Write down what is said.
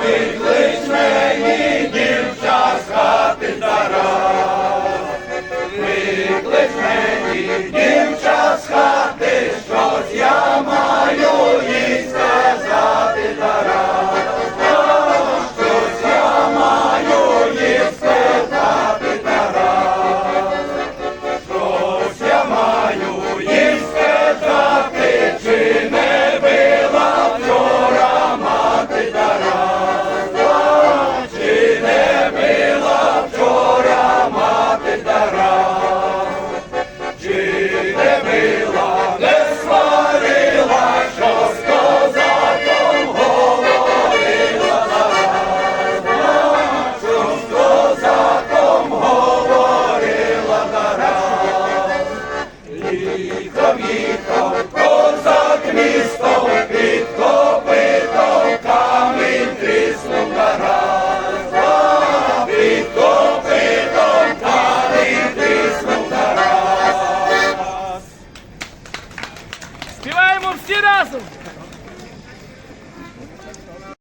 Amém. Тарас, чи не била, не сварила, що з козаком говорила, Тарас, що з козаком говорила, Тарас, ліхом, ліхом, Співаємо всі разом!